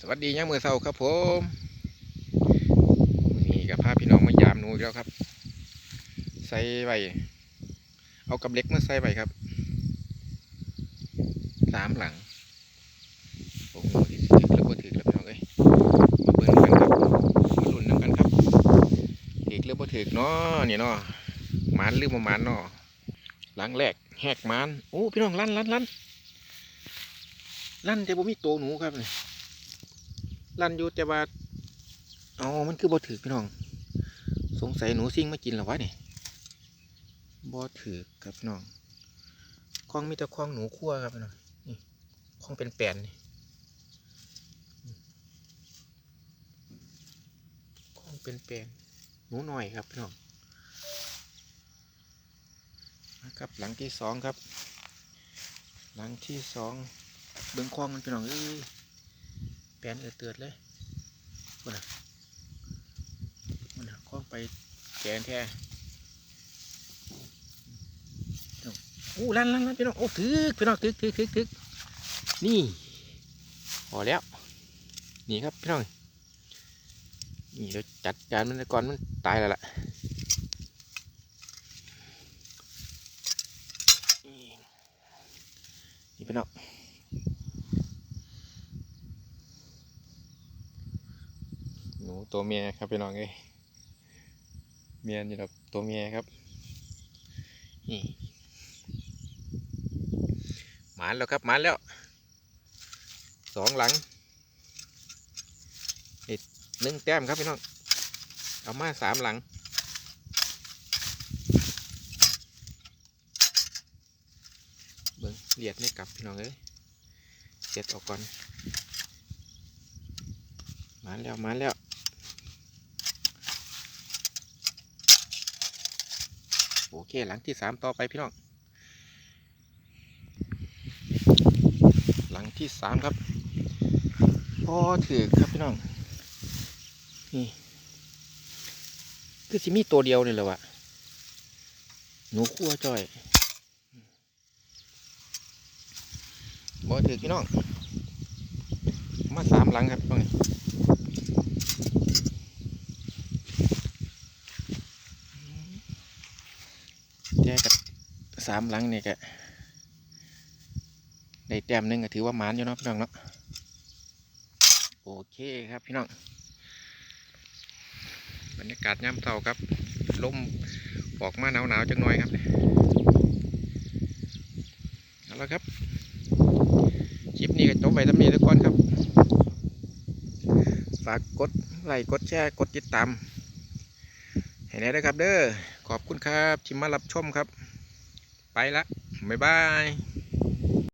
สวัสดีย่างมือเสาครับผมนี่กับพาพี่น้องมายามหนูแล้วครับ ใส่ไว้เอากับเล็กมาใส่ไว้ครับสามหลังโอ้โหถือแล้วก็ถือแล้วพี่น้องเอ้ยมาเบิ่งกันครับมาลุ้นนำกันครับถือแล้วก็ถือเนาะนี่เนาะมานหรือบ่หมานเนาะหลังแรกแหกมานโอ้พี่น้องลั่นลั่นลั่นลั่นแต่บ่มีโตหนูครับเนี่ย ลั่นอยู่แต่ว่าอ๋อมันคือบ่ถือพี่น้อง สงสัยหนูซิ่งมากินหรอวะนี่บ่ถือครับพี่น้องคลองมีแต่คลองหนูคั่วครับพี่น้องนี่คลองเป็นแปนนี่คลองเป็นแปนหนูหน่อยครับพี่น้องนะครับหลังที่สองครับ หลังที่สองเบิ้องคลองมันพี่น้องเอ้ย แปลนเอือเตือดเลยคนน่ะคนนะคล้องไปแกนแท้โอ้ลันลันลันพี่น้องโอ้ถึกพี่น้องถึกถึกถึกถึกนี่พอแล้ว นี่ครับพี่น้องนี่เราจัดการมันก่อนมันตายแล้วล่ะนี่พี่น้อง นูตัวเมียครับพี่น้องเอ้ยเมียนี่ครับตัวเมียครับนี่หมานแล้วครับหมานแล้วสองหลังอีกหนึ่งแต้มครับพี่น้องเอามาสามหลังเบิ้งเลียดไม่กลับพี่น้องเอ้ยเจ็ดออกก่อนมานแล้วมานแล้ว โอเค หลังที่สามต่อไปพี่น้อง หลังที่สามครับพอถือครับพี่น้อง นี่ คือสิมีตัวเดียวนี่แหละวะหนูคั่วจ้อยบอถือพี่น้อง มาสามหลังครับพี่น้องนี่ แจกับสามหลังเนี่ก็ได้แต้มหนึงก็ถือว่าหมานอยู่เนาะพี่น้องเนาะโอเคครับพี่น้องบรรยากาศย่ำเช้าครับลมออกมาหนาวหนาวๆจังหน่อยครับเอาละครับคลิปนี้ก็จบไปทำนี้ทุกคนครับ ฝากกดไลค์กดแชร์กดติดตามให้แน่ด้วยครับเด้อ ขอบคุณครับที่มารับชมครับ ไปละ บ๊ายบาย